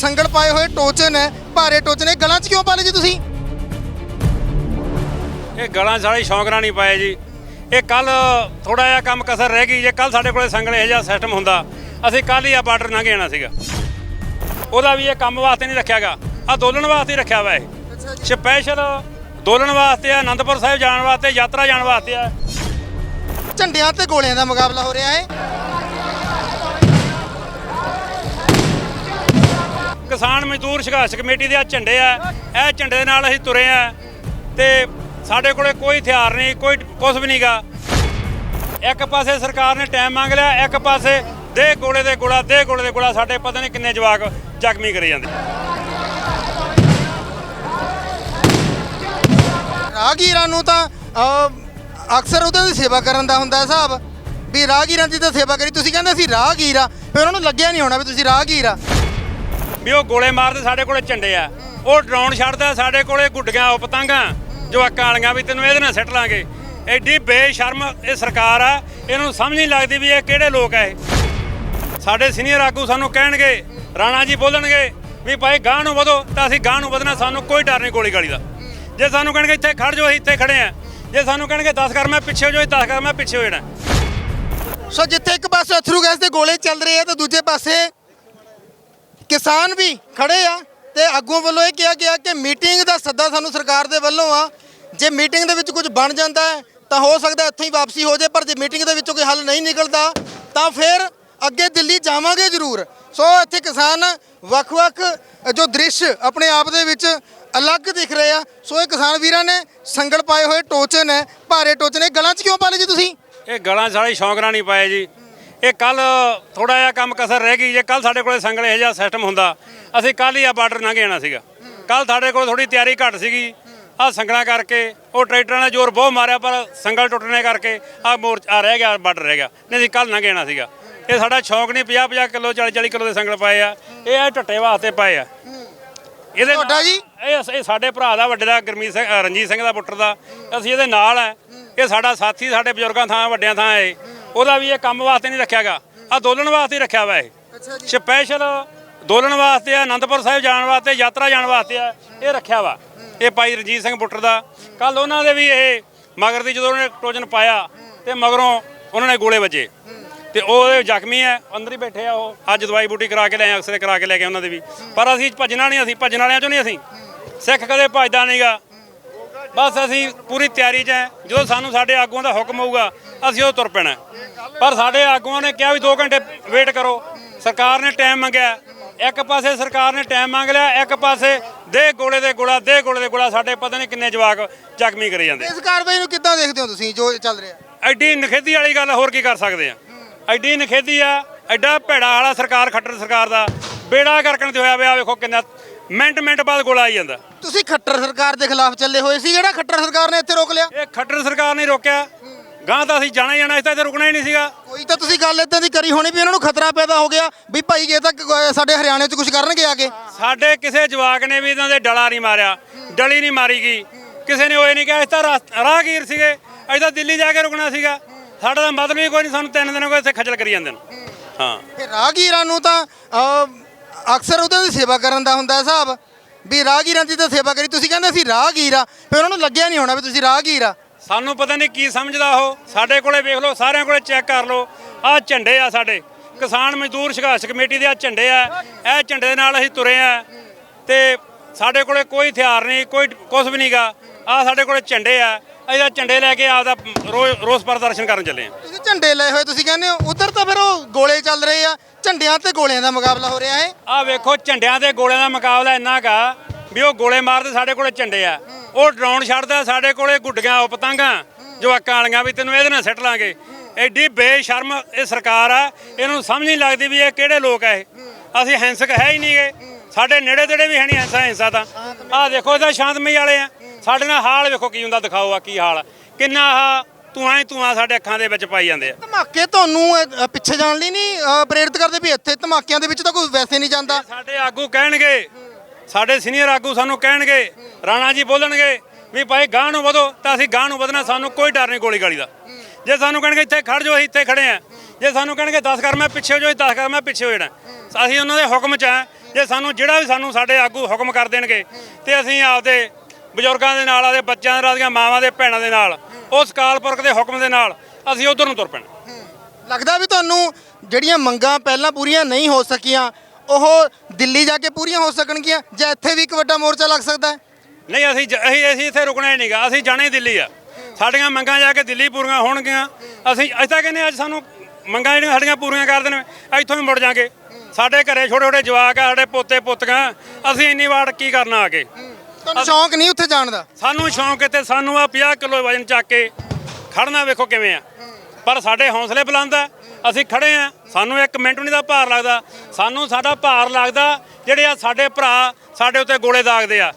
ਸੰਗਲ ਪਾਏ ਹੋਏ ਟੋਚਨ ਹੈ ਭਾਰੇ ਟੋਚਨ ਇਹ ਗਲਾਂ 'ਚ ਕਿਉਂ ਪਾ ਲਏ ਜੀ ਤੁਸੀਂ? ਇਹ ਗਲਾਂ ਸਾਲੇ ਸ਼ੌਂਕ ਨਾਲ ਨਹੀਂ ਪਾਏ ਜੀ। ਇਹ ਕੱਲ ਥੋੜਾ ਜਿਹਾ ਕੰਮ ਕਸਰ ਰਹਿ ਗਈ ਜੇ ਕੱਲ ਸਾਡੇ ਕੋਲੇ ਸੰਗਲ ਇਹੋ ਜਿਹਾ ਸਿਸਟਮ ਹੁੰਦਾ ਅਸੀਂ ਕੱਲ ਹੀ ਆ ਬਾਰਡਰ ਲੰਘ ਜਾਣਾ ਸੀਗਾ। ਉਹਦਾ ਵੀ ਇਹ ਕੰਮ ਵਾਸਤੇ ਨਹੀਂ ਰੱਖਿਆਗਾ ਆ ਦੋਲਣ ਵਾਸਤੇ ਹੀ ਰੱਖਿਆ ਵਾ ਇਹ। ਸਪੈਸ਼ਲ ਦੋਲਣ ਵਾਸਤੇ ਆ ਆਨੰਦਪੁਰ ਸਾਹਿਬ ਜਾਣ ਵਾਸਤੇ ਯਾਤਰਾ ਜਾਣ ਵਾਸਤੇ ਆ। ਝੰਡਿਆਂ ਤੇ ਗੋਲਿਆਂ ਦਾ ਮੁਕਾਬਲਾ ਹੋ ਰਿਹਾ ਹੈ। ਕਿਸਾਨ ਮਜ਼ਦੂਰ ਸੰਘਰਸ਼ ਕਮੇਟੀ ਦੇ ਆ ਝੰਡੇ ਆ, ਇਹ ਝੰਡੇ ਦੇ ਨਾਲ ਅਸੀਂ ਤੁਰੇ ਆ ਤੇ ਸਾਡੇ ਕੋਲੇ ਕੋਈ ਹਥਿਆਰ ਨਹੀਂ, ਕੋਈ ਕੁਝ ਵੀ ਨਹੀਂਗਾ। ਇੱਕ ਪਾਸੇ ਸਰਕਾਰ ਨੇ ਟਾਈਮ ਮੰਗ ਲਿਆ, ਇੱਕ ਪਾਸੇ ਦੇ ਗੋਲੇ ਦੇ ਗੋਲਾ, ਦੇ ਗੋਲੇ ਦੇ ਗੋਲਾ, ਸਾਡੇ ਪਤਾ ਨਹੀਂ ਕਿੰਨੇ ਜਵਾਕ ਜ਼ਖਮੀ ਕਰੇ ਜਾਂਦੇ। ਰਾਹਗੀਰਾਂ ਨੂੰ ਤਾਂ ਅਕਸਰ ਉਹਦੇ ਦੀ ਸੇਵਾ ਕਰਨ ਦਾ ਹੁੰਦਾ ਹਿਸਾਬ। ਵੀ ਰਾਹਗੀਰਾਂ ਦੀ ਤਾਂ ਸੇਵਾ ਕਰੀ, ਤੁਸੀਂ ਕਹਿੰਦੇ ਅਸੀਂ ਰਾਹਗੀਰ ਆ, ਫਿਰ ਉਹਨਾਂ ਨੂੰ ਲੱਗਿਆ ਨਹੀਂ ਹੋਣਾ ਵੀ ਤੁਸੀਂ ਰਾਹਗੀਰ ਆ। ਵੀ ਉਹ ਗੋਲੇ ਮਾਰਦੇ ਸਾਡੇ ਕੋਲੇ ਝੰਡੇ ਆ। ਉਹ ਡਰਾਉਣ ਛੱਡਦਾ ਸਾਡੇ ਕੋਲੇ ਗੁੱਡੀਆਂ, ਉਹ ਪਤੰਗਾਂ, ਜਵਾਕਾਂ ਵਾਲੀਆਂ ਵੀ ਤੈਨੂੰ ਇਹਦੇ ਨਾਲ ਸੱਟ ਲਾਂਗੇ। ਐਡੀ ਬੇਸ਼ਰਮ ਇਹ ਸਰਕਾਰ ਆ, ਇਹਨੂੰ ਸਮਝ ਨਹੀਂ ਲੱਗਦੀ ਵੀ ਇਹ ਕਿਹੜੇ ਲੋਕ ਆ ਇਹ। ਸਾਡੇ ਸੀਨੀਅਰ ਆਗੂ ਸਾਨੂੰ ਕਹਿਣਗੇ, ਰਾਣਾ ਜੀ ਬੋਲਣਗੇ ਵੀ ਭਾਈ ਗਾਂ ਨੂੰ ਵਧੋ, ਤਾਂ ਅਸੀਂ ਗਾਂ ਨੂੰ ਵਧਣਾ, ਸਾਨੂੰ ਕੋਈ ਡਰ ਨਹੀਂ ਗੋਲੀ ਗਾਲੀ ਦਾ। ਜੇ ਸਾਨੂੰ ਕਹਿਣਗੇ ਇੱਥੇ ਖੜ ਜਾਓ, ਅਸੀਂ ਇੱਥੇ ਖੜੇ ਆ। ਜੇ ਸਾਨੂੰ ਕਹਿਣਗੇ 10 ਕਰ ਮੈਂ ਪਿੱਛੇ ਹੋ ਜਾਓ 10 ਕਰ ਮੈਂ ਪਿੱਛੇ ਹੋ ਜਾਣਾ। ਸੋ ਜਿੱਥੇ ਇੱਕ ਪਾਸੇ ਅਥਰੂ ਗੈਸ ਦੇ ਗੋਲੇ ਚੱਲ ਰਹੇ ਆ, ਤਾਂ ਦੂਜੇ ਪਾਸੇ ਕਿਸਾਨ ਵੀ ਖੜੇ ਆ ਤੇ ਆਗੂਆਂ ਵੱਲੋਂ ਇਹ ਕਿਹਾ ਗਿਆ ਕਿ ਮੀਟਿੰਗ ਦਾ ਸੱਦਾ ਸਾਨੂੰ ਸਰਕਾਰ ਦੇ ਵੱਲੋਂ ਆ। ਜੇ ਮੀਟਿੰਗ ਦੇ ਵਿੱਚ ਕੁਝ ਬਣ ਜਾਂਦਾ ਹੈ, ਤਾਂ ਹੋ ਸਕਦਾ ਇੱਥੋਂ ਹੀ ਵਾਪਸੀ ਹੋ ਜਾਏ, ਪਰ ਜੇ ਮੀਟਿੰਗ ਦੇ ਵਿੱਚੋਂ ਕੋਈ ਹੱਲ ਨਹੀਂ ਨਿਕਲਦਾ, ਤਾਂ ਫਿਰ ਅੱਗੇ ਦਿੱਲੀ ਜਾਵਾਂਗੇ ਜ਼ਰੂਰ। ਸੋ ਇੱਥੇ ਕਿਸਾਨ ਵੱਖ-ਵੱਖ ਜੋ ਦ੍ਰਿਸ਼ ਆਪਣੇ ਆਪ ਦੇ ਵਿੱਚ ਅਲੱਗ ਦਿਖ ਰਹੇ ਆ। ਸੋ ਇਹ ਕਿਸਾਨ ਵੀਰਾਂ ਨੇ ਸੰਗਲ ਪਾਏ ਹੋਏ ਟੋਚੇ ਨੇ, ਭਾਰੇ ਟੋਚੇ ਨੇ। ਗਲਾਂ 'ਚ ਕਿਉਂ ਪਾ ਲਏ ਜੀ ਤੁਸੀਂ? ਇਹ ਗਲਾਂ ਸਾਰੇ ਸ਼ੌਂਕ ਨਾਲ ਨਹੀਂ ਪਾਏ ਜੀ। ਇਹ ਕੱਲ ਥੋੜਾ ਜਿਹਾ ਕੰਮ ਕਸਰ ਰਹਿ ਗਈ ਜੇ ਕੱਲ ਸਾਡੇ ਕੋਲੇ ਸੰਗਲ ਇਹੋ ਜਿਹਾ ਸਿਸਟਮ ਹੁੰਦਾ ਅਸੀਂ ਕੱਲ ਹੀ ਆ ਬਾਰਡਰ ਲੰਘ ਜਾਣਾ ਸੀਗਾ। ਕੱਲ ਸਾਡੇ ਕੋਲ ਥੋੜੀ ਤਿਆਰੀ ਘੱਟ ਸੀਗੀ ਆ ਸੰਗਲਾਂ ਕਰਕੇ ਉਹ ਟਰੈਕਟਰਾਂ ਨੇ ਜ਼ੋਰ ਬਹੁਤ ਮਾਰਿਆ ਪਰ ਸੰਗਲ ਟੁੱਟਣੇ ਕਰਕੇ ਆ ਮੋਰ ਆ ਰਹਿ ਗਿਆ ਬਾਰਡਰ ਰਹਿ ਗਿਆ। ਨਹੀਂ ਅਸੀਂ ਕੱਲ ਲੰਘ ਜਾਣਾ ਸੀਗਾ। ਇਹ ਸਾਡਾ ਸ਼ੌਂਕ ਨਹੀਂ 50 50 ਕਿਲੋ 40 40 ਕਿਲੋ ਦੇ ਸੰਗਲ ਪਾਏ ਆ ਇਹ ਆ ਟੱਟੇ ਵਾਸਤੇ ਪਾਏ ਆ। ਇਹਦੇ ਤੁਹਾਡਾ ਜੀ? ਇਹ ਸਾਡੇ ਭਰਾ ਦਾ ਵੱਡੇ ਦਾ ਗੁਰਮੀਤ ਸਿੰਘ ਰਣਜੀਤ ਸਿੰਘ ਦਾ ਪੁੱਤਰ ਦਾ ਅਸੀਂ ਇਹਦੇ ਨਾਲ ਆ। ਇਹ ਸਾਡਾ ਸਾਥੀ ਸਾਡੇ ਬਜ਼ੁਰਗਾਂ ਥਾਂ ਵੱਡਿਆਂ ਥਾਂ ਹੈ ਉਹਦਾ ਵੀ ਇਹ ਕੰਮ ਵਾਸਤੇ ਨਹੀਂ ਰੱਖਿਆਗਾ। ਆ ਦੋਲਣ ਵਾਸਤੇ ਹੀ ਰੱਖਿਆ ਵਾ ਇਹ। ਸਪੈਸ਼ਲ ਦੋਲਣ ਵਾਸਤੇ ਆ ਆਨੰਦਪੁਰ ਸਾਹਿਬ ਜਾਣ ਵਾਸਤੇ ਯਾਤਰਾ ਜਾਣ ਵਾਸਤੇ ਆ ਇਹ ਰੱਖਿਆ ਵਾ। ਇਹ ਭਾਈ ਰਣਜੀਤ ਸਿੰਘ ਪੁੱਤਰ ਦਾ। ਕੱਲ ਉਹਨਾਂ ਦੇ ਵੀ ਇਹ ਮਗਰ ਦੀ ਜਦੋਂ ਉਹਨੇ ਟੋਜਨ ਪਾਇਆ ਤੇ ਮਗਰੋਂ ਉਹਨਾਂ ਨੇ ਗੋਲੇ ਵੱਜੇ। ਤੇ ਉਹ ਜ਼ਖਮੀ ਹੈ ਅੰਦਰ ਹੀ ਬੈਠੇ ਆ ਉਹ। ਅੱਜ ਦਵਾਈ ਬੂਟੀ ਕਰਾ ਕੇ ਲੈ ਆਏ ਅਕਸਰੇ ਕਰਾ ਕੇ ਲੈ ਕੇ ਉਹਨਾਂ ਦੇ ਵੀ। ਪਰ ਅਸੀਂ ਭੱਜਣਾ ਨਹੀਂ ਅਸੀਂ ਭੱਜਣ ਵਾਲਿਆਂ ਚੋਂ ਨਹੀਂ ਅਸੀਂ। ਸਿੱਖ ਕਦੇ ਭੱਜਦਾ ਨਹੀਂਗਾ ਬਸ ਅਸੀਂ ਪੂਰੀ ਤਿਆਰੀ 'ਚ ਹੈ। ਜਦੋਂ ਸਾਨੂੰ ਸਾਡੇ ਆਗੂਆਂ ਦਾ ਹੁਕਮ ਹੋਊਗਾ ਅਸੀਂ ਉਹ ਤੁਰ ਪੈਣਾ। ਪਰ ਸਾਡੇ ਆਗੂਆਂ ਨੇ ਕਿਹਾ ਵੀ 2 ਘੰਟੇ ਵੇਟ ਕਰੋ। ਸਰਕਾਰ ਨੇ ਟਾਈਮ ਮੰਗਿਆ। ਇੱਕ ਪਾਸੇ ਸਰਕਾਰ ਨੇ ਟਾਈਮ ਮੰਗ ਲਿਆ ਇੱਕ ਪਾਸੇ ਦੇ ਗੋਲੇ ਦੇ ਗੋਲਾ ਦੇ ਗੋਲੇ ਦੇ ਗੋਲਾ ਸਾਡੇ ਪਤਾ ਨਹੀਂ ਕਿੰਨੇ ਜਵਾਕ ਜ਼ਖਮੀ ਕਰੀ ਜਾਂਦੇ। ਇਸ ਕਾਰਵਾਈ ਨੂੰ ਕਿੱਦਾਂ ਦੇਖਦੇ ਹੋ ਤੁਸੀਂ ਜੋ ਚੱਲ ਰਿਹਾ? ਐਡੀ ਨਖੇਦੀ ਵਾਲੀ ਗੱਲ ਹੋਰ ਕੀ ਕਰ ਸਕਦੇ ਆ। ਐਡੀ ਨਖੇਦੀ ਆ ਐਡਾ ਭੈੜਾ ਵਾਲਾ ਸਰਕਾਰ ਖੱਟਰ ਸਰਕਾਰ ਦਾ। ਬੇੜਾ ਕਰਕਣ ਤੇ ਹੋਇਆ ਵਿਆ ਵੇਖੋ ਕਿੰਨਾ ਮਿੰਟ ਮਿੰਟ ਬਾਅਦ ਗੋਲਾ ਆਈ ਜਾਂਦਾ। ਤੁਸੀਂ ਖੱਟਰ ਸਰਕਾਰ ਦੇ ਖਿਲਾਫ ਚੱਲੇ ਹੋਏ ਸੀ ਜਿਹੜਾ ਖੱਟਰ ਸਰਕਾਰ ਨੇ ਇੱਥੇ ਰੋਕ ਲਿਆ? ਇਹ ਖੱਟਰ ਸਰਕਾਰ ਨੇ ਰੋਕਿਆ। ਗਾਂ ਤਾਂ ਅਸੀਂ ਜਾਣਾ ਹੀ ਜਾਣਾ ਇਸ ਤਾਂ ਇੱਥੇ ਰੁਕਣਾ ਹੀ ਨਹੀਂ ਸੀਗਾ। ਕੋਈ ਤਾਂ ਤੁਸੀਂ ਗੱਲ ਇਦਾਂ ਦੀ ਕਰੀ ਹੋਣੀ ਵੀ ਇਹਨਾਂ ਨੂੰ ਖਤਰਾ ਪੈਦਾ ਹੋ ਗਿਆ ਵੀ ਭਾਈ ਇਹ ਤਾਂ ਕ- ਸਾਡੇ ਹਰਿਆਣੇ 'ਚ ਕੁਝ ਕਰਨਗੇ ਆ ਕੇ। ਸਾਡੇ ਕਿਸੇ ਜਵਾਕ ਨੇ ਵੀ ਇਹਨਾਂ ਦੇ ਡਲਾ ਨਹੀਂ ਮਾਰਿਆ ਡਲੀ ਨਹੀਂ ਮਾਰੀ ਗਈ। ਕਿਸੇ ਨੇ ਉਹ ਇਹ ਨਹੀਂ ਕਿਹਾ ਇਸ ਤਾਂ ਰਾਹ- ਰਾਹਗੀਰ ਸੀਗੇ ਅਸੀਂ ਤਾਂ ਦਿੱਲੀ ਜਾ ਕੇ ਰੁਕਣਾ ਸੀਗਾ। ਸਾਡਾ ਤਾਂ ਮਤਲਬ ਹੀ ਕੋਈ ਨਹੀਂ ਸਾਨੂੰ ਤਿੰਨ ਦਿਨ ਹੋ ਗਏ ਇੱਥੇ ਖੱਜਲ ਕਰੀ ਜਾਂਦੇ ਨੇ। ਹਾਂ। ਫਿਰ ਰਾਹਗੀਰਾਂ ਨੂੰ ਤਾਂ ਅਹ, ਅਕਸਰ ਉਹਦੇ ਦੀ ਸੇਵਾ ਕਰਨ ਦਾ ਹੁੰਦਾ ਹਿਸਾਬ, ਵੀ ਰਾਹਗੀਰਾਂ ਦੀ ਤਾਂ ਸੇਵਾ ਕਰੀ, ਤੁਸੀਂ ਕਹਿੰਦੇ ਅਸੀਂ ਰਾਹਗੀਰ ਆ, ਫਿਰ ਉਹਨਾਂ ਨੂੰ ਲੱਗਿਆ ਨਹੀਂ ਹੋਣਾ ਵੀ ਤੁਸੀਂ ਰਾਹਗੀਰ ਆ। ਸਾਨੂੰ ਪਤਾ ਨਹੀਂ ਕੀ ਸਮਝਦਾ ਉਹ, ਸਾਡੇ ਕੋਲੇ ਵੇਖ ਲਓ, ਸਾਰਿਆਂ ਕੋਲੇ ਚੈੱਕ ਕਰ ਲਓ, ਆਹ ਝੰਡੇ ਆ ਸਾਡੇ, ਕਿਸਾਨ ਮਜ਼ਦੂਰ ਸੰਘਰਸ਼ ਕਮੇਟੀ ਦੇ ਆ ਝੰਡੇ ਆ, ਇਹ ਝੰਡੇ ਦੇ ਨਾਲ ਅਸੀਂ ਤੁਰੇ ਆ, ਤੇ ਸਾਡੇ ਕੋਲੇ ਕੋਈ ਹਥਿਆਰ ਨਹੀਂ, ਕੋਈ ਕੁਝ ਵੀ ਨਹੀਂਗਾ ਆ ਸਾਡੇ ਕੋਲੇ ਝੰਡੇ ਆ ਤਾਂ ਝੰਡੇ ਲੈ ਕੇ ਆਪਦਾ ਰੋ- ਰੋਸ ਪ੍ਰਦਰਸ਼ਨ ਕਰਨ ਚੱਲੇ ਆ ਤੁਸੀਂ ਝੰਡੇ ਲਏ ਹੋਏ ਤੁਸੀਂ ਕਹਿੰਦੇ ਹੋ ਉਧਰ ਤਾਂ ਫਿਰ ਉਹ ਗੋਲੇ ਚੱਲ ਰਹੇ ਆ ਝੰਡਿਆਂ ਤੇ ਗੋਲਿਆਂ ਦਾ ਮੁਕਾਬਲਾ ਹੋ ਰਿਹਾ ਹੈ। ਆ ਵੇਖੋ ਝੰਡਿਆਂ ਦੇ ਗੋਲਿਆਂ ਦਾ ਮੁਕਾਬਲਾ ਇੰਨਾ ਕਾ ਵੀ ਉਹ ਗੋਲੇ ਮਾਰਦੇ ਸਾਡੇ ਕੋਲੇ ਝੰਡੇ ਆ। ਉਹ ਡਰਾਉਣ ਛੱਡਦਾ ਸਾਡੇ ਕੋਲੇ ਗੁੱਡੀਆਂ ਉਹ ਪਤੰਗਾਂ ਜਵਾਕਾਂ ਵਾਲੀਆਂ ਵੀ ਤੈਨੂੰ ਇਹਦੇ ਨਾਲ ਸਿੱਟ ਲਾਂਗੇ। ਐਡੀ ਬੇਸ਼ਰਮ ਇਹ ਸਰਕਾਰ ਆ ਇਹਨਾਂ ਨੂੰ ਸਮਝ ਨਹੀਂ ਲੱਗਦੀ ਵੀ ਇਹ ਕਿਹੜੇ ਲੋਕ ਆ ਇਹ। ਅਸੀਂ ਹਿੰਸਕ ਹੈ ਹੀ ਨਹੀਂਗੇ ਸਾਡੇ ਨੇੜੇ ਤੇੜੇ ਵੀ ਹੈ ਨਹੀਂ ਹਿੰਸਾ ਹਿੰਸਾ ਤਾਂ। ਆਹ ਦੇਖੋ ਇਹਦਾ ਸ਼ਾਂਤਮਈ ਵਾਲੇ ਆ। ਸਾਡੇ ਨਾਲ ਹਾਲ ਵੇਖੋ ਕੀ ਹੁੰਦਾ ਦਿਖਾਓ ਆ ਕੀ ਹਾਲ ਆ। ਕਿੰਨਾ ਆਹ ਧੂਆਂ ਹੀ ਧੂਆਂ ਸਾਡੇ ਅੱਖਾਂ ਦੇ ਵਿੱਚ ਪਾਈ ਜਾਂਦੇ ਆ। ਧਮਾਕੇ ਤੁਹਾਨੂੰ ਪਿੱਛੇ ਜਾਣ ਲਈ ਨਹੀਂ ਪ੍ਰੇਰਿਤ ਕਰਦੇ ਵੀ ਇੱਥੇ ਧਮਾਕਿਆਂ ਦੇ ਵਿੱਚ ਤਾਂ ਕੋਈ ਵੈਸੇ ਨਹੀਂ ਜਾਂਦਾ। ਸਾਡੇ ਆਗੂ ਕਹਿਣਗੇ ਸਾਡੇ ਸੀਨੀਅਰ ਆਗੂ ਸਾਨੂੰ ਕਹਿਣਗੇ ਰਾਣਾ ਜੀ ਬੋਲਣਗੇ ਵੀ ਭਾਈ ਗਾਂ ਨੂੰ ਵਧੋ ਤਾਂ ਅਸੀਂ ਗਾਂ ਨੂੰ ਵਧਣਾ ਸਾਨੂੰ ਕੋਈ ਡਰ ਨਹੀਂ ਗੋਲੀ ਗਾਲੀ ਦਾ। ਜੇ ਸਾਨੂੰ ਕਹਿਣਗੇ ਇੱਥੇ ਖੜ ਜਾਓ ਅਸੀਂ ਇੱਥੇ ਖੜੇ ਆ। ਜੇ ਸਾਨੂੰ ਕਹਿਣਗੇ 10 ਕਰ ਮੈਂ ਪਿੱਛੇ ਹੋ ਜਾਓ 10 ਕਰ ਮੈਂ ਪਿੱਛੇ ਹੋ ਜਾਣਾ। ਅਸੀਂ ਉਹਨਾਂ ਦੇ ਹੁਕਮ 'ਚ ਆ ਜੇ ਸਾਨੂੰ ਜਿਹੜਾ ਵੀ ਸਾਨੂੰ ਸਾਡੇ ਆਗੂ ਹੁਕਮ ਕਰ ਦੇਣਗੇ ਤੇ ਅਸੀਂ ਆਪਦੇ ਬਜ਼ੁਰਗਾਂ ਦੇ ਨਾਲ ਆਪਦੇ ਬੱਚਿਆਂ ਦੇ ਨਾਲ ਮਾਵਾਂ ਦੇ ਭੈਣਾਂ ਦੇ ਨਾਲ ਉਸ ਕਾਲਪੁਰਖ ਦੇ ਹੁਕਮ ਦੇ ਨਾਲ ਅਸੀਂ ਉਧਰ ਨੂੰ ਤੁਰ ਪੈਣਾ। ਲੱਗਦਾ ਵੀ ਤੁਹਾਨੂੰ ਜਿਹੜੀਆਂ ਮੰਗਾਂ ਪਹਿਲਾਂ ਪੂਰੀਆਂ ਨਹੀਂ ਹੋ ਸਕੀਆਂ ਉਹ ਦਿੱਲੀ ਜਾ ਕੇ ਪੂਰੀਆਂ ਹੋ ਸਕਣਗੀਆਂ ਜਾਂ ਇੱਥੇ ਵੀ ਇੱਕ ਵੱਡਾ ਮੋਰਚਾ ਲੱਗ ਸਕਦਾ ਹੈ? ਨਹੀਂ ਅਸੀਂ ਅਸੀਂ ਅਸੀਂ ਇੱਥੇ ਰੁਕਣਾ ਹੀ ਨਹੀਂਗਾ ਅਸੀਂ ਜਾਣਾ ਹੀ ਦਿੱਲੀ ਆ। ਸਾਡੀਆਂ ਮੰਗਾਂ ਜਾ ਕੇ ਦਿੱਲੀ ਪੂਰੀਆਂ ਹੋਣਗੀਆਂ। ਅਸੀਂ ਅਸੀਂ ਤਾਂ ਕਹਿੰਦੇ ਅੱਜ ਸਾਨੂੰ ਮੰਗਾਂ ਜਿਹੜੀਆਂ ਸਾਡੀਆਂ ਪੂਰੀਆਂ ਕਰ ਦੇਣ ਇੱਥੋਂ ਹੀ ਮੁੜ ਜਾਾਂਗੇ ਸਾਡੇ ਘਰੇ ਛੋਟੇ ਛੋਟੇ ਜਵਾਕ ਆ ਸਾਡੇ ਪੋਤੇ ਪੁੱਤੀਆਂ ਅਸੀਂ ਇੰਨੀ ਵਾਰ ਕੀ ਕਰਨਾ ਆ ਕੇ ਤੁਹਾਨੂੰ ਸ਼ੌਂਕ ਨਹੀਂ ਉੱਥੇ ਜਾਣ ਦਾ? ਸਾਨੂੰ ਸ਼ੌਂਕ ਹੈ ਤੇ ਸਾਨੂੰ ਆ 50 ਕਿਲੋ ਵਜਨ ਚੱਕ ਕੇ ਖੜਨਾ ਵੇਖੋ ਕਿਵੇਂ ਆ। ਪਰ ਸਾਡੇ ਹੌਸਲੇ ਬੁਲੰਦ ਆ ਅਸੀਂ ਖੜੇ ਆ ਸਾਨੂੰ ਇੱਕ ਮਿੰਟ ਨਹੀਂ ਦਾ ਭਾਰ ਲੱਗਦਾ। ਸਾਨੂੰ ਸਾਡਾ ਭਾਰ ਲੱਗਦਾ ਜਿਹੜੇ ਆ ਸਾਡੇ ਭਰਾ ਸਾਡੇ ਉੱਤੇ ਗੋਲੇ ਦਾਗਦੇ ਆ।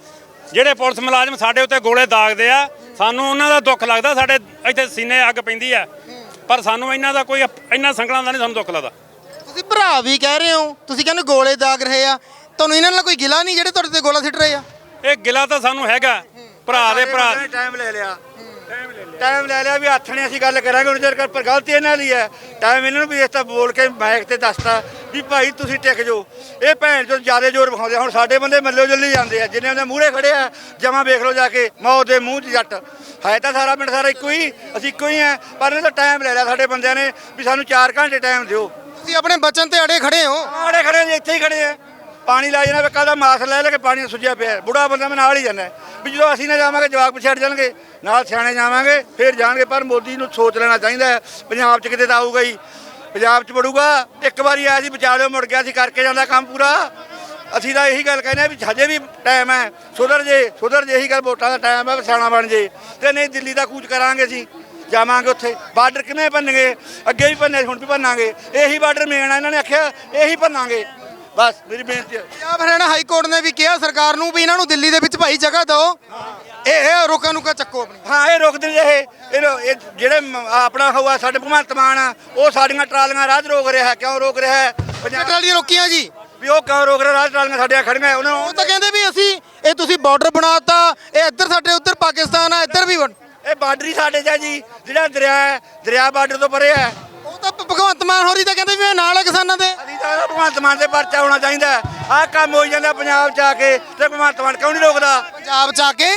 ਜਿਹੜੇ ਪੁਲਿਸ ਮੁਲਾਜ਼ਮ ਸਾਡੇ ਉੱਤੇ ਗੋਲੇ ਦਾਗਦੇ ਆ ਸਾਨੂੰ ਉਹਨਾਂ ਦਾ ਦੁੱਖ ਲੱਗਦਾ ਸਾਡੇ ਇੱਥੇ ਸੀਨੇ ਅੱਗ ਪੈਂਦੀ ਆ। ਪਰ ਸਾਨੂੰ ਇਹਨਾਂ ਦਾ ਕੋਈ ਇੰਨਾ ਸੰਗਲਾਂ ਦਾ ਨਹੀਂ ਸਾਨੂੰ ਦੁੱਖ ਲੱਗਦਾ। ਤੁਸੀਂ ਭਰਾ ਵੀ ਕਹਿ ਰਹੇ ਹੋ ਤੁਸੀਂ ਕਹਿੰਦੇ ਗੋਲੇ ਦਾਗ ਰਹੇ ਆ ਤੁਹਾਨੂੰ ਇਹਨਾਂ ਨਾਲ ਕੋਈ ਗਿਲਾ ਨਹੀਂ ਜਿਹੜੇ ਤੁਹਾਡੇ ਤੇ ਗੋਲਾ ਸਿੱਟ ਰਹੇ ਆ? ਇਹ ਗਿਲਾ ਤਾਂ ਸਾਨੂੰ ਹੈਗਾ ਭਰਾ ਦੇ ਭਰਾ। ਟਾਈਮ ਲੈ ਲਿਆ। ਟਾਈਮ ਲੈ ਲਿਆ ਵੀ ਹੱਥ ਨੇ ਅਸੀਂ ਗੱਲ ਕਰਾਂਗੇ ਹੁਣ ਜਰ ਪਰ ਗਲਤੀ ਇਹਨਾਂ ਦੀ ਹੈ। ਟਾਈਮ ਇਹਨਾਂ ਨੂੰ ਵੀ ਇਸ ਤਾਂ ਬੋਲ ਕੇ ਮਾਈਕ ਤੇ ਦੱਸਤਾ ਵੀ ਭਾਈ ਤੁਸੀਂ ਟਿਕ ਜਾਓ। ਇਹ ਭੈਣ ਚੋਂ ਜ਼ਿਆਦਾ ਜ਼ੋਰ ਵਿਖਾਉਂਦੇ। ਹੁਣ ਸਾਡੇ ਬੰਦੇ ਮੱਲਿਓ ਜੱਲੀ ਜਾਂਦੇ ਆ। ਜਿੰਨੇ ਉਹਦੇ ਮੂਹਰੇ ਖੜੇ ਆ ਜਮਾ ਵੇਖ ਲਓ ਜਾ ਕੇ ਮੌਤ ਦੇ ਮੂੰਹ 'ਚ ਜੱਟ। ਹੈ ਤਾਂ ਸਾਰਾ ਪਿੰਡ ਸਾਰਾ ਇੱਕੋ ਹੀ ਅਸੀਂ ਇੱਕੋ ਹੀ ਆ ਪਰ ਇਹਨਾਂ ਤਾਂ ਟਾਈਮ ਲੈ ਲਿਆ ਸਾਡੇ ਬੰਦਿਆਂ ਨੇ ਵੀ ਸਾਨੂੰ 4 ਘੰਟੇ ਟਾਈਮ ਦਿਓ। ਤੁਸੀਂ ਆਪਣੇ ਬਚਨ ਤੇ ਅੜੇ ਖੜੇ ਹੋ। ਆੜੇ ਖੜੇ ਜੀ, ਇੱਥੇ ਹੀ ਖੜੇ ਆ ਪਾਣੀ ਲਾ ਜਾਣਾ ਵੇ ਕੱਲ ਦਾ ਮਾਸ ਲੈ ਲੈ ਕੇ ਪਾਣੀ ਸੁੱਜਿਆ ਪਿਆ। ਬੁੜਾ ਬੰਦਾ ਮੈਂ ਨਾਲ ਹੀ ਜਾਣਾ ਵੀ ਜਦੋਂ ਅਸੀਂ ਨਾ ਜਾਵਾਂਗੇ, ਜਵਾਕ ਪਿਛੜ ਜਾਣਗੇ, ਨਾਲ ਸਿਆਣੇ ਜਾਵਾਂਗੇ, ਫਿਰ ਜਾਣਗੇ। ਪਰ ਮੋਦੀ ਨੂੰ ਸੋਚ ਲੈਣਾ ਚਾਹੀਦਾ ਹੈ, ਪੰਜਾਬ 'ਚ ਕਿਤੇ ਤਾਂ ਆਊਗਾ ਹੀ। ਪੰਜਾਬ 'ਚ ਵੜੂਗਾ, ਇੱਕ ਵਾਰੀ ਆਇਆ ਸੀ ਵਿਚਾਲਿਓ ਮੁੜ ਗਿਆ ਸੀ, ਕਰਕੇ ਜਾਂਦਾ ਕੰਮ ਪੂਰਾ। ਅਸੀਂ ਤਾਂ ਇਹੀ ਗੱਲ ਕਹਿੰਦੇ ਆ ਵੀ ਹਜੇ ਵੀ ਟਾਈਮ ਹੈ। ਸੁਧਰ ਜੇ ਸੁਧਰ ਜੇ, ਇਹੀ ਗੱਲ ਵੋਟਾਂ ਦਾ ਟਾਈਮ ਹੈ ਸਿਆਣਾ ਬਣ ਜੇ। ਤੇ ਨਹੀਂ ਦਿੱਲੀ ਦਾ ਕੂਚ ਕਰਾਂਗੇ ਅਸੀਂ। ਜਾਵਾਂਗੇ ਉੱਥੇ। ਬਾਰਡਰ ਕਿਵੇਂ ਭੰਨਗੇ ਅੱਗੇ ਵੀ ਭੰਨੇ ਹੁਣ ਵੀ ਭੰਨਾਂਗੇ। ਇਹੀ ਬਾਰਡਰ ਮੇਨ ਆ ਇਹਨਾਂ ਨੇ ਆਖਿਆ ਇਹੀ ਭੰਨਾਂਗੇ। ਬਸ ਮੇਰੀ ਬੇਨਤੀ ਹੈ। ਪੰਜਾਬ ਹਰਿਆਣਾ ਹਾਈ ਕੋਰਟ ਨੇ ਵੀ ਕਿਹਾ ਸਰਕਾਰ ਨੂੰ ਵੀ ਇਹਨਾਂ ਨੂੰ ਦਿੱਲੀ ਦੇ ਵਿੱਚ ਭਾਈ ਜਗ੍ਹਾ ਦਿਓ। ਇਹ ਇਹ ਰੋਕਾਂ ਨੂੰ ਚੱਕੋ ਆਪਣੀ। ਹਾਂ ਇਹ ਰੋਕਦੇ ਨੇ ਇਹ ਇਹ ਜਿਹੜੇ ਆਪਣਾ ਹੋਆ ਸਾਡੇ ਭਗਵੰਤ ਮਾਨ ਆ ਉਹ ਸਾਡੀਆਂ ਟਰਾਲੀਆਂ 'ਚ ਰੋਕ ਰਿਹਾ ਹੈ। ਕਿਉਂ ਰੋਕ ਰਿਹਾ ਹੈ? ਪੰਜਾਬ ਟਰਾਲੀਆਂ ਰੋਕੀਆਂ ਜੀ? ਵੀ ਉਹ ਕਿਉਂ ਰੋਕ ਰਿਹਾ? 'ਚ ਟਰਾਲੀਆਂ ਸਾਡੀਆਂ ਖੜੀਆਂ ਉਹਨਾਂ ਉਹ ਤਾਂ ਕਹਿੰਦੇ ਵੀ ਅਸੀਂ ਇਹ ਤੁਸੀਂ ਬਾਰਡਰ ਬਣਾਤਾ ਇਹ ਇੱਧਰ ਸਾਡੇ ਉੱਧਰ ਪਾਕਿਸਤਾਨ ਆ ਇੱਧਰ ਵੀ ਇਹ ਬਾਰਡਰ ਹੀ ਸਾਡੇ 'ਚ ਹੈ ਜੀ ਜਿਹੜਾ ਦਰਿਆ ਹੈ ਦਰਿਆ ਬਾਰਡਰ ਤੋਂ ਪਰੇ ਹੈ। ਉਹ ਤਾਂ ਭ- ਭਗਵੰਤ ਮਾਨ ਹੋਰੀ ਤਾਂ ਕਹਿੰਦੇ ਵੀ ਇਹ ਨਾਲ ਹੈ ਕਿਸਾਨਾਂ ਦੇ। ਅਸੀਂ ਤਾਂ ਭਗਵੰਤ ਮਾਨ ਦੇ ਪਰਚਾ ਹੋਣਾ ਚਾਹੀਦਾ ਆਹ ਕੰਮ ਹੋਈ ਜਾਂਦਾ ਪੰਜਾਬ 'ਚ ਆ ਕੇ ਤੇ ਭਗਵੰਤ ਮਾਨ ਕਿਉਂ ਨਹੀਂ ਰੋਕਦਾ? ਪੰਜਾਬ ਚ ਆ ਕੇ?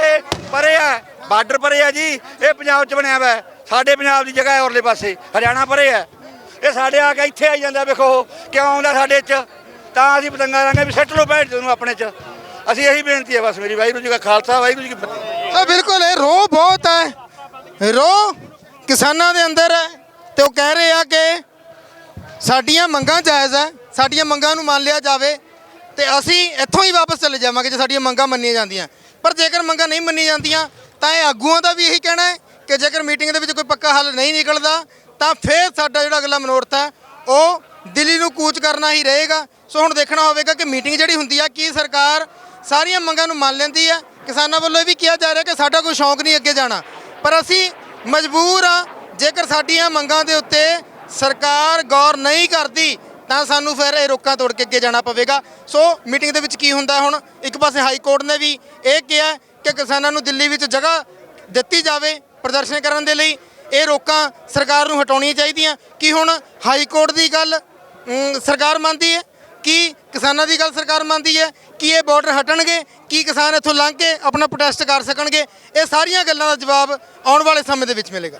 ਇਹ ਪਰੇ ਹੈ ਬਾਰਡਰ ਪਰੇ ਹੈ ਜੀ ਇਹ ਪੰਜਾਬ 'ਚ ਬਣਿਆ ਹੋਇਆ ਹੈ। ਸਾਡੇ ਪੰਜਾਬ ਦੀ ਜਗ੍ਹਾ ਹੈ ਔਰਲੇ ਪਾਸੇ ਹਰਿਆਣਾ ਪਰੇ ਹੈ। ਇਹ ਸਾਡੇ ਆ ਕੇ ਇੱਥੇ ਆਈ ਜਾਂਦਾ ਵੇਖੋ ਕਿਉਂ ਆਉਂਦਾ ਸਾਡੇ 'ਚ? ਤਾਂ ਅਸੀਂ ਪਤੰਗਾ ਲਾਂਗੇ ਵੀ ਸੱਟ ਲੋ ਭੈਣ ਨੂੰ ਆਪਣੇ 'ਚ। ਅਸੀਂ ਇਹੀ ਬੇਨਤੀ ਹੈ ਬਸ ਮੇਰੀ ਵਾਹਿਗੁਰੂ ਜੀ ਕਾ ਖਾਲਸਾ ਵਾਹਿਗੁਰੂ ਜੀ ਕੀ ਫਤਿਹ। ਤਾਂ ਬਿਲਕੁਲ, ਇਹ ਰੋ ਬਹੁਤ ਹੈ। ਰੋ ਕਿਸਾਨਾਂ ਦੇ ਅੰਦਰ ਹੈ ਤੇ ਉਹ ਕਹਿ ਰਹੇ ਆ ਕਿ ਸਾਡੀਆਂ ਮੰਗਾਂ ਜਾਇਜ਼ ਹੈ, ਸਾਡੀਆਂ ਮੰਗਾਂ ਨੂੰ ਮੰਨ ਲਿਆ ਜਾਵੇ ਤੇ ਅਸੀਂ ਇੱਥੋਂ ਹੀ ਵਾਪਸ ਚਲੇ ਜਾਵਾਂਗੇ ਜੇ ਸਾਡੀਆਂ ਮੰਗਾਂ ਮੰਨੀਆਂ ਜਾਂਦੀਆਂ। ਪਰ ਜੇਕਰ ਮੰਗਾਂ ਨਹੀਂ ਮੰਨੀਆਂ ਜਾਂਦੀਆਂ, ਤਾਂ ਇਹ ਆਗੂਆਂ ਦਾ ਵੀ ਇਹੀ ਕਹਿਣਾ ਹੈ ਕਿ ਜੇਕਰ ਮੀਟਿੰਗ ਦੇ ਵਿੱਚ ਕੋਈ ਪੱਕਾ ਹੱਲ ਨਹੀਂ ਨਿਕਲਦਾ, ਤਾਂ ਫਿਰ ਸਾਡਾ ਜਿਹੜਾ ਅਗਲਾ ਮਨੋਰਥ ਹੈ, ਉਹ ਦਿੱਲੀ ਨੂੰ ਕੂਚ ਕਰਨਾ ਹੀ ਰਹੇਗਾ। ਸੋ ਹੁਣ ਦੇਖਣਾ ਹੋਵੇਗਾ ਕਿ ਮੀਟਿੰਗ ਜਿਹੜੀ ਹੁੰਦੀ ਆ, ਕੀ ਸਰਕਾਰ ਸਾਰੀਆਂ ਮੰਗਾਂ ਨੂੰ ਮੰਨ ਲੈਂਦੀ ਹੈ ਕਿਸਾਨਾਂ ਵੱਲੋਂ ਇਹ ਵੀ ਕਿਹਾ ਜਾ ਰਿਹਾ ਕਿ ਸਾਡਾ ਕੋਈ ਸ਼ੌਂਕ ਨਹੀਂ ਅੱਗੇ ਜਾਣਾ। ਪਰ ਅਸੀਂ ਮਜਬੂਰ ਆ ਜੇਕਰ ਸਾਡੀਆਂ ਮੰਗਾਂ ਦੇ ਉੱਤੇ ਸਰਕਾਰ ਗੌਰ ਨਹੀਂ ਕਰਦੀ, ਤਾਂ ਸਾਨੂੰ ਫਿਰ ਇਹ ਰੋਕਾਂ ਤੋੜ ਕੇ ਅੱਗੇ ਜਾਣਾ ਪਵੇਗਾ। ਸੋ ਮੀਟਿੰਗ ਦੇ ਵਿੱਚ ਕੀ ਹੁੰਦਾ ਹੁਣ? ਇੱਕ ਪਾਸੇ ਹਾਈ ਕੋਰਟ ਨੇ ਵੀ ਇਹ ਕਿਹਾ ਕਿ ਕਿਸਾਨਾਂ ਨੂੰ ਦਿੱਲੀ ਵਿੱਚ ਜਗ੍ਹਾ ਦਿੱਤੀ ਜਾਵੇ ਪ੍ਰਦਰਸ਼ਨ ਕਰਨ ਦੇ ਲਈ। ਇਹ ਰੋਕਾਂ ਸਰਕਾਰ ਨੂੰ ਹਟਾਉਣੀਆਂ ਚਾਹੀਦੀਆਂ। ਕਿ ਹੁਣ ਹਾਈ ਕੋਰਟ ਦੀ ਗੱਲ ਸਰਕਾਰ ਮੰਨਦੀ ਹੈ? ਕੀ ਕਿਸਾਨਾਂ ਦੀ ਗੱਲ ਸਰਕਾਰ ਮੰਨਦੀ ਹੈ? ਕੀ ਇਹ ਬਾਰਡਰ ਹਟਣਗੇ? ਕੀ ਕਿਸਾਨ ਇੱਥੋਂ ਲੰਘ ਕੇ ਆਪਣਾ ਪ੍ਰੋਟੈਸਟ ਕਰ ਸਕਣਗੇ? ਇਹ ਸਾਰੀਆਂ ਗੱਲਾਂ ਦਾ ਜਵਾਬ ਆਉਣ ਵਾਲੇ ਸਮੇਂ ਦੇ ਵਿੱਚ ਮਿਲੇਗਾ।